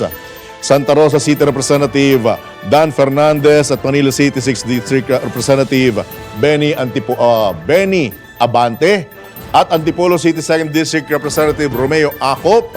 Marcos, Santa Rosa City Representative Dan Fernandez at Manila City 6th District Representative Benny Antipo ah, Benny Abante at Antipolo City 2nd District Representative Romeo Acop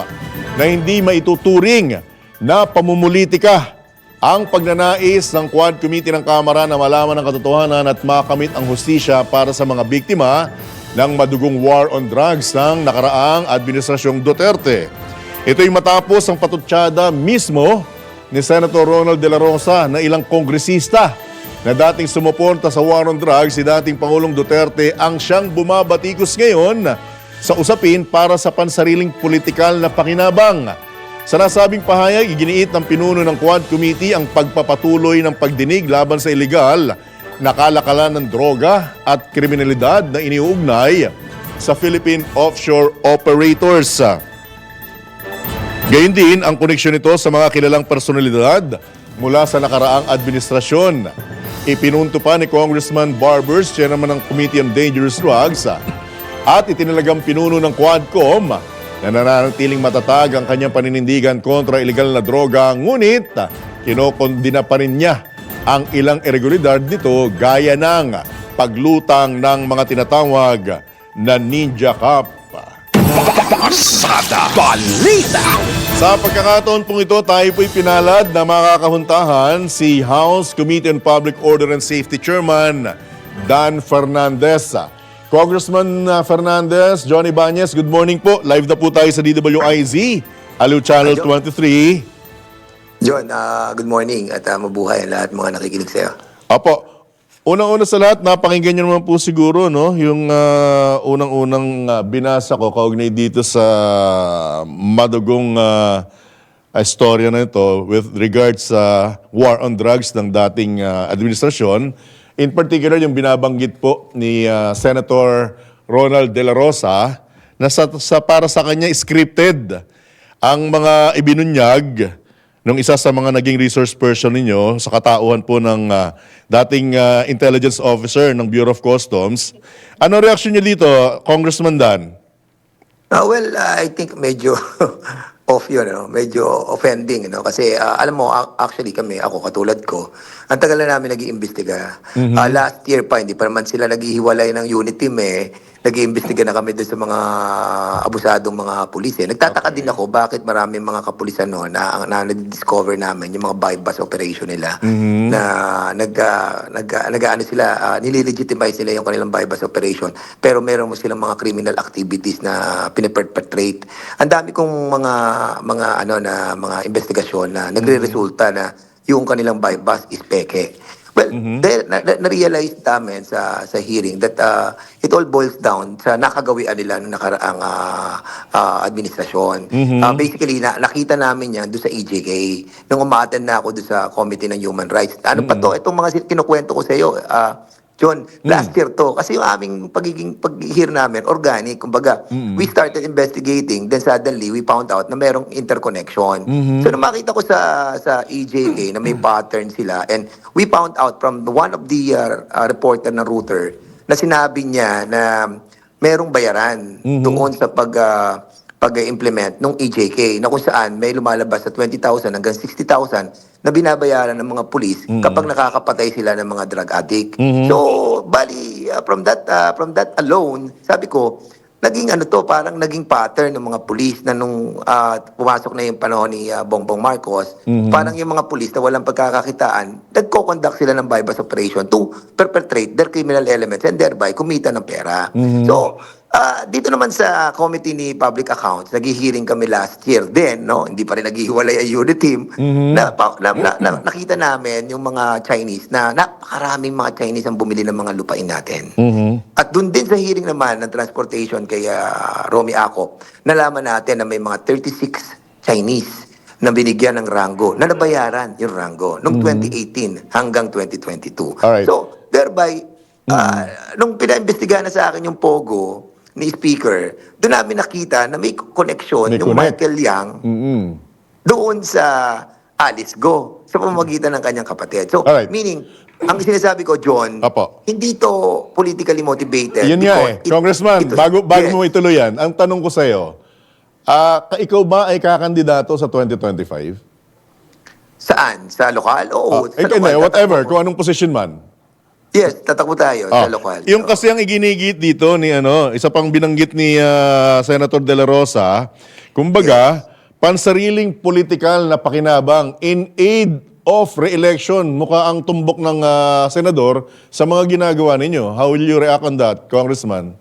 na hindi maituturing na pamumulitika ang pagnanais ng Quad Committee ng Kamara na malaman ang katotohanan at makamit ang hustisya para sa mga biktima ng madugong war on drugs ng nakaraang Administrasyong Duterte. Ito'y matapos ang patutsada mismo ni Senator Ronald De La Rosa na ilang kongresista na dating sumuporta sa war on drugs si dating Pangulong Duterte ang siyang bumabatikos ngayon sa usapin para sa pansariling politikal na pakinabang. Sa nasabing pahayag, iginiit ng pinuno ng Quad Committee ang pagpapatuloy ng pagdinig laban sa illegal na kalakalan ng droga at kriminalidad na iniugnay sa Philippine offshore operators. Gayun din ang koneksyon nito sa mga kilalang personalidad mula sa nakaraang administrasyon. Ipinunto pa ni Congressman Barbers, chairman ng Committee on Dangerous Drugs, at itinalagang pinuno ng Quadcom na nananatiling matatag ang kanyang paninindigan kontra illegal na droga, ngunit kinokondina pa rin niya ang ilang irregularidad nito gaya ng paglutang ng mga tinatawag na Ninja Cup. Pasada Balita Sa pagkakataon pong ito, tayo po'y pinalad na makakahuntahan si House Committee on Public Order and Safety Chairman Dan Fernandez. Congressman uh, Fernandez, Johnny Banyes, good morning po. Live na po tayo sa DWIZ, Aliw Channel Hi, John. 23. John, ah, good morning at ah, mabuhay ang lahat mga nakikinig sa'yo. Apo, unang-una sa lahat, napakinggan niyo naman po siguro, no? Yung ah, unang-unang ah, binasa ko kaugnay dito sa madugong uh, istorya na ito with regards sa war on drugs ng dating ah, administrasyon. In particular, yung binabanggit po ni ah, Senator Ronald De La Rosa na sa, sa para sa kanya scripted ang mga ibinunyag nung isa sa mga naging resource person ninyo sa katauhan po ng ah, dating ah, intelligence officer ng Bureau of Customs. Ano reaction niyo dito, Congressman Dan? Ah, well, ah, I think medyo off yun, ano? medyo offending. No? Kasi ah, alam mo, ac- actually kami, ako katulad ko, ang tagal na namin nag-iimbestiga. Ah, last year pa, hindi pa naman sila naghihiwalay ng unit team eh. Nag-iimbestiga na kami doon sa mga abusadong mga pulis. Eh. Nagtataka din ako bakit maraming mga kapulisan no, na, na, na-discover namin yung mga bypass operation nila na nag, ah, nag, ah, nag ano sila, ah, nililegitimize nila yung kanilang bypass operation pero meron mo silang mga criminal activities na piniperpetrate. Ang dami kong mga mga ano na mga investigasyon na nagre-resulta na yung kanilang bypass is peke. Well, dahil na, na, na-realize namin sa sa hearing that uh, it all boils down sa nakagawian nila ng nakaraang uh, uh, administrasyon. Uh, basically, na, nakita namin yan doon sa EJK nung umaattend na ako doon sa Committee ng Human Rights. Ano pa to? Itong mga kinukwento ko sa iyo, uh, John, last year to. Kasi yung aming pagiging pag-hear namin, organic. Kumbaga, we started investigating, then suddenly we found out na merong interconnection. So, nung makita ko sa sa EJK na may pattern sila, and we found out from one of the uh, uh, reporter ng router na sinabi niya na merong bayaran doon sa pag uh, pag-implement ng EJK na kung saan may lumalabas sa 20,000 hanggang 60,000 na binabayaran ng mga pulis kapag nakakapatay sila ng mga drug addict. So, bali uh, from that uh, from that alone, sabi ko, naging ano to, parang naging pattern ng mga pulis na nung uh, pumasok na yung panahon ni uh, Bongbong Marcos, parang yung mga pulis na walang pagkakakitaan, nagko-conduct sila ng bypass operation to perpetrate their criminal elements and thereby kumita ng pera. So, Ah, dito naman sa committee ni Public Accounts, naghihiring kami last year din, no? Hindi pa rin naghihiwalay ang unit team. Na, pa- na, na- na- nakita namin yung mga Chinese na napakaraming mga Chinese ang bumili ng mga lupain natin. At doon din sa hearing naman ng transportation kay ah, Romy Acop, nalaman natin na may mga 36 Chinese na binigyan ng rango, na nabayaran yung rango noong 2018 hanggang 2022. Alright. So, thereby, ah, nung pinaimbestigahan na sa akin yung Pogo ni Speaker, doon namin nakita na may connection connect. Michael Yang Mm-mm. doon sa Alice Go sa pamamagitan ng kanyang kapatid. So, Alright. meaning, ang sinasabi ko, John, Apo. hindi to politically motivated. Yun nga eh. it- Congressman, ito- bago, bago Yes. mo ituloy yan, ang tanong ko sa iyo, ah, ka- ikaw ba ay kakandidato sa 2025? Saan? Sa lokal? Oo, Ah, eh, sa lokal. whatever, kung anong position man. Yes, tatakbo tayo Ah, sa lokal. Yung kasi ang iginigit dito ni ano, isa pang binanggit ni ah, Senator De La Rosa, kumbaga, pansariling politikal na pakinabang in aid of re-election, mukha ang tumbok ng ah, senador sa mga ginagawa ninyo. How will you react on that, Congressman?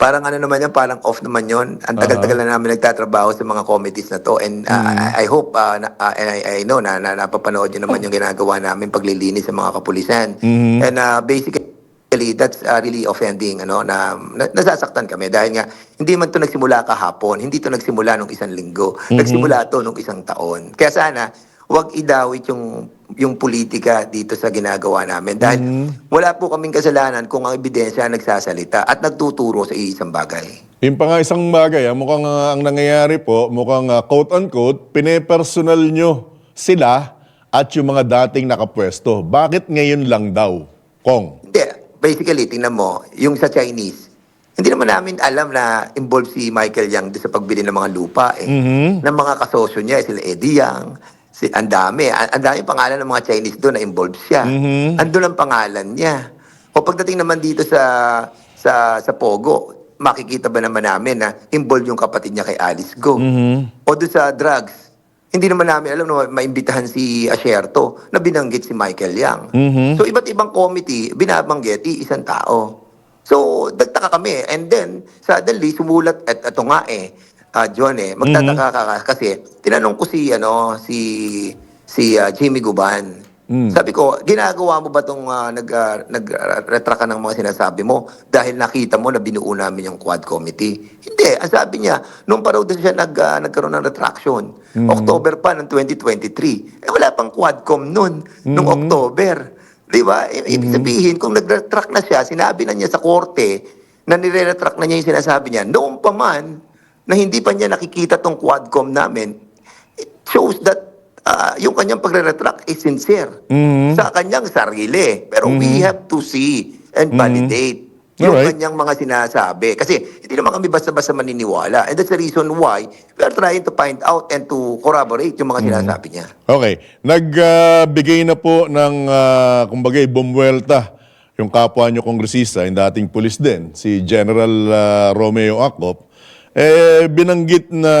Parang ano naman yan, parang off naman yon. Ang tagal-tagal na namin nagtatrabaho sa mga committees na to. And uh, Mm-hmm. I, I hope, uh, na, uh, and I, I know na, na napapanood nyo naman yung ginagawa namin paglilinis sa mga kapulisan. Mm-hmm. And uh, basically, that's uh, really offending, ano, na, na nasasaktan kami. Dahil nga, hindi man to nagsimula kahapon, hindi to nagsimula nung isang linggo. Mm-hmm. Nagsimula to nung isang taon. Kaya sana, huwag idawit yung yung politika dito sa ginagawa namin. Dahil Mm-hmm. wala po kaming kasalanan kung ang ebidensya nagsasalita at nagtuturo sa isang bagay. Yung pa nga isang bagay, ah, mukhang ah, ang nangyayari po, mukhang ah, quote-unquote, pinepersonal nyo sila at yung mga dating nakapwesto. Bakit ngayon lang daw, Kong? Hindi, basically, tingnan mo, yung sa Chinese, hindi naman namin alam na involved si Michael Yang sa pagbili ng mga lupa eh. Mm-hmm. Ng mga kasosyo niya, sila Eddie Yang, si, ang dami. Ang ang dami pangalan ng mga Chinese doon na involved siya. Mhm. Andun ang pangalan niya. O pagdating naman dito sa sa sa Pogo, makikita ba naman namin na involved yung kapatid niya kay Alice Go? Mhm. O doon sa drugs, hindi naman namin alam na maimbitahan si Asherto na binanggit si Michael Yang. Mhm. So iba't ibang committee, binabanggit isang tao. So nagtaka kami. And then, suddenly, sumulat, at ito nga eh, ah, John eh, magtataka ka ka- kasi, tinanong ko si, ano, si, si ah, Jimmy Guban. Mm. Sabi ko, ginagawa mo ba itong nag, ah, nag-retract ng mga sinasabi mo dahil nakita mo na binuo namin yung quad committee? Hindi. Ang sabi niya, nung pa raw din siya nag, ah, nagkaroon ng retraction, October pa ng 2023, eh wala pang quadcom nun, nung October. Di ba? I- Ibig sabihin, kung nag-retract na siya, sinabi na niya sa korte na nire-retract na niya yung sinasabi niya, noong pa man, na hindi pa niya nakikita tong quadcom namin, it shows that ah, yung kanyang pagre-retract is sincere Mhm. sa kanyang sarili. Pero we have to see and validate yung Alright. kanyang mga sinasabi. Kasi hindi naman kami basta-basta maniniwala. And that's the reason why we are trying to find out and to corroborate yung mga sinasabi niya. Okay. Nagbigay na po ng, uh, kumbaga, bumwelta yung kapwa nyo kongresista, yung dating pulis din, si General ah, Romeo Acop, eh, binanggit na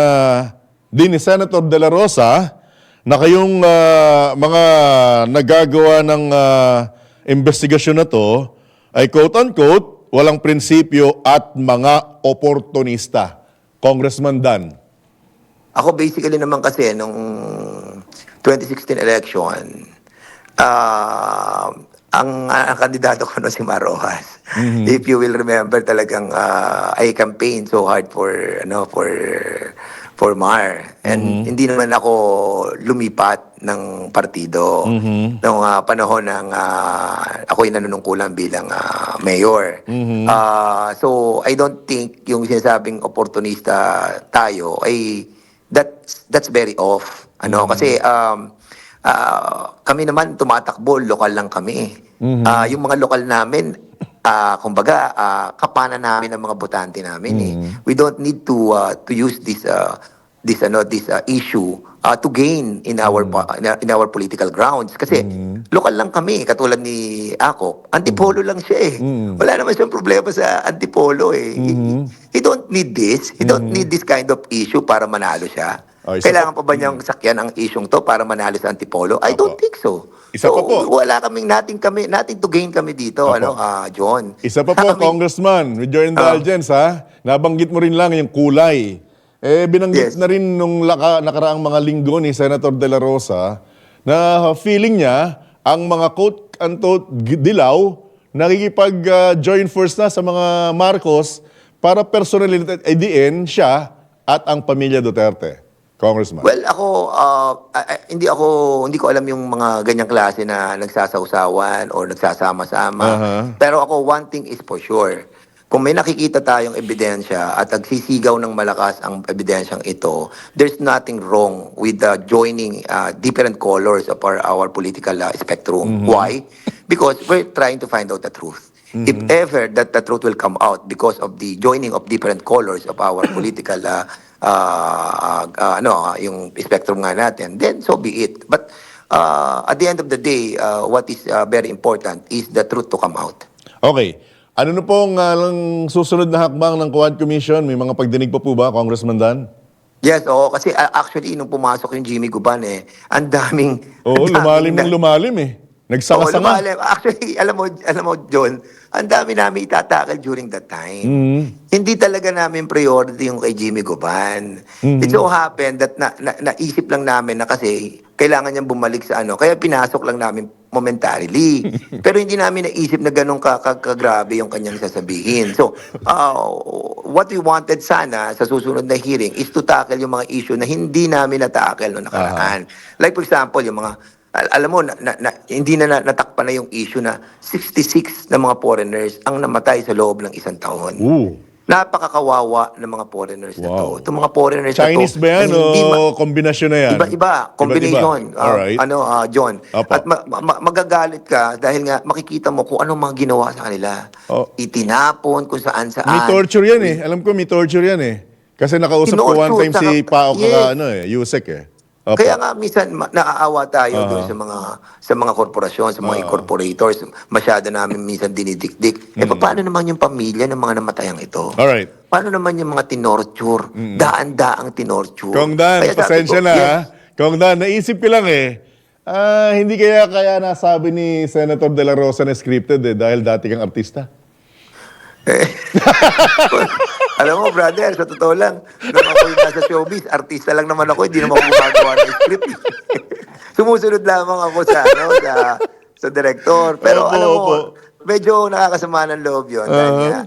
din ni Senator De La Rosa na kayong ah, mga nagagawa ng ah, investigasyon na to ay quote-unquote, walang prinsipyo at mga oportunista. Congressman Dan. Ako basically naman kasi nung 2016 election, ah ang, ang kandidato ko no si Marojas. If you will remember talagang ah, I campaigned so hard for ano for for Mar. And hindi naman ako lumipat ng partido nung ah, panahon ng uh, ako'y nanunungkulan bilang ah, mayor. Ah, so I don't think yung sinasabing oportunista tayo ay that's that's very off. Ano kasi um ah, kami naman tumatakbo, lokal lang kami. Ah, yung mga lokal namin ah kumbaga ah, kapanan namin ng mga botante namin eh. We don't need to ah, to use this ah, this ano this ah, issue ah, to gain in our po- in our- political grounds kasi lokal lang kami katulad ni Ako. Antipolo lang siya eh. Wala naman siyang problema sa antipolo eh. He, he don't need this. He don't need this kind of issue para manalo siya. Oh, Kailangan pa ba niyang sakyan ang isyong to para manalo sa Antipolo? I don't think so. Isa so, pa po. wala kaming natin kami, natin to gain kami dito, Opo. ano, ah, John. Isa pa po, Kami- Congressman, with your indulgence, ha? Nabanggit mo rin lang yung kulay. Eh, binanggit Yes. na rin nung laka, nakaraang mga linggo ni Senator De La Rosa na feeling niya ang mga quote-unquote g- dilaw nakikipag-join force na sa mga Marcos para personally IDN siya at ang pamilya Duterte. Congressman. Well, ako, ah, hindi ako, hindi ko alam yung mga ganyang klase na nagsasawsawan or nagsasama-sama. Aha. Pero ako, one thing is for sure. Kung may nakikita tayong ebidensya at nagsisigaw ng malakas ang ebidensyang ito, there's nothing wrong with the joining ah, different colors of our, our political ah, spectrum. Why? Because we're trying to find out the truth. If ever that the truth will come out because of the joining of different colors of our political uh, uh, uh, ano, ah, yung spectrum nga natin, then so be it. But uh, at the end of the day, uh, what is uh, very important is the truth to come out. Okay. Ano na pong lang susunod na hakbang ng Quad Commission? May mga pagdinig pa po ba, Congressman Dan? Yes, oo. Kasi uh, actually, nung pumasok yung Jimmy Guban, eh, ang daming... Oo, ang daming lumalim ng lumalim eh. Nagsanga-sanga. lumalim. Actually, alam mo, alam mo, John, ang dami namin itatakal during that time. Mm-hmm. Hindi talaga namin priority yung kay Jimmy Guban. Mm-hmm. It so happened that na, na, naisip lang namin na kasi kailangan niyang bumalik sa ano. Kaya pinasok lang namin momentarily. Pero hindi namin naisip na ganun ka, ka, kagrabe yung kanyang sasabihin. So, uh, what we wanted sana sa susunod na hearing is to tackle yung mga issue na hindi namin na-tackle noong nakaraan. Like for example, yung mga Al- alam mo, na, na, na- hindi na, na natakpan na yung issue na 66 na mga foreigners ang namatay sa loob ng isang taon. Ooh. Napakakawawa ng mga foreigners na to. Wow. Itong mga foreigners Chinese na to. ba yan o kombinasyon na yan? Iba-iba, combination. Iba't iba. Ah, Alright. ano, ah, John. Apo. At ma- ma- magagalit ka dahil nga makikita mo kung anong mga ginawa sa kanila. Oh. Itinapon kung saan saan. May torture yan eh. Alam ko may torture yan eh. Kasi nakausap ko one time si Pao Yes. Kaka, ano eh, Yusek eh. Opo. Kaya nga minsan ma- naaawa tayo doon sa mga sa mga korporasyon, sa mga incorporators, masyado namin minsan dinidikdik. Eh paano naman yung pamilya ng mga namatayang ito? Alright. Paano naman yung mga tinorture? Daan-daang tinorture. Kong Dan, Kaya sabi pasensya ko, na yes, ha. Kong Dan, naisip ko lang eh. Ah, hindi kaya kaya nasabi ni Senator De La Rosa na scripted eh, dahil dati kang artista. Alam mo, brother, sa totoo lang, nung ako'y nasa showbiz, artista lang naman ako, hindi naman ako gumagawa ng script. Sumusunod lamang ako sa, ano, sa, sa director. Pero Opo, alam mo, opo. medyo nakakasama ng loob yun. Dahil nga,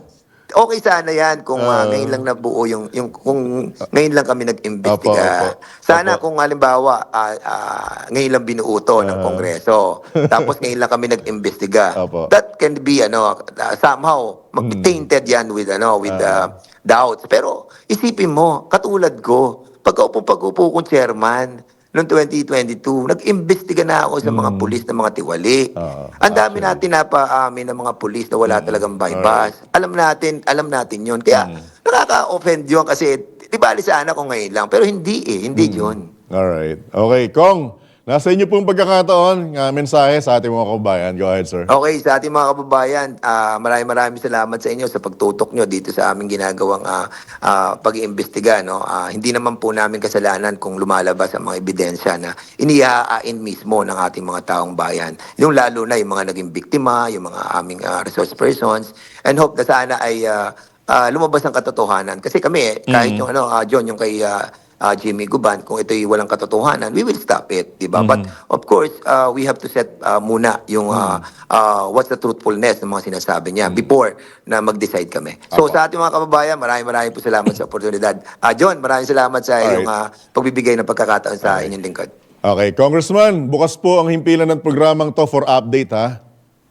okay sana yan kung ah, ngayon lang nabuo yung, yung kung ngayon lang kami nag-imbestiga. Sana Opo. kung halimbawa, ah, ah, ngayon lang binuuto ng Kongreso, tapos ngayon lang kami nag-imbestiga. That can be ano uh, somehow mag-tainted yan with ano with uh, doubts. Pero isipin mo katulad ko pagka upo pag-upo kong chairman noong 2022 nag-imbestiga na ako sa mga pulis ng mga tiwali. Ah, ang dami natin napaamin ng mga pulis na wala talagang bypass. Alam natin alam natin yon kaya nakaka-offend yun kasi di bali sana kung ngayon lang. Pero hindi eh hindi yun. Alright. Okay, Kong, nasa inyo pong pagkakataon, nga mensahe sa ating mga kabayan. Go ahead, sir. Okay, sa ating mga kababayan, ah, maraming maraming salamat sa inyo sa pagtutok nyo dito sa aming ginagawang ah, ah, pag-iimbestiga. No? Ah, hindi naman po namin kasalanan kung lumalabas ang mga ebidensya na inihahain mismo ng ating mga taong bayan. Yung lalo na yung mga naging biktima, yung mga aming ah, resource persons, and hope na sana ay ah, ah, lumabas ang katotohanan. Kasi kami, kahit yung ano, ah, John, yung kay ah, ah, Jimmy Guban, kung ito'y walang katotohanan, we will stop it, di ba? But of course, uh, we have to set uh, muna yung uh, uh, what's the truthfulness ng mga sinasabi niya before na mag-decide kami. So sa ating mga kababayan, maraming maraming po salamat sa oportunidad. Ah, John, maraming salamat sa iyong uh, pagbibigay ng pagkakataon sa inyong lingkod. Okay, Congressman, bukas po ang himpilan ng programang to for update, ha?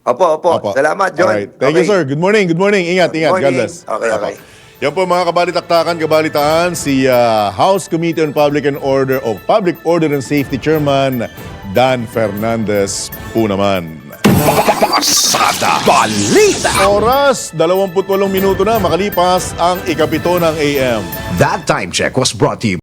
Opo, opo. Salamat, John. Alright. Thank you, Okay. sir. Good morning, good morning. Ingat, ingat. God morning. bless. Okay, Opo. Yan po mga kabalitaktakan, kabalitaan, si ah, House Committee on Public and Order o Public Order and Safety Chairman Dan Fernandez po naman. Pasada Balita. Oras, 28 minuto na makalipas ang ikapito ng AM. That time check was brought to you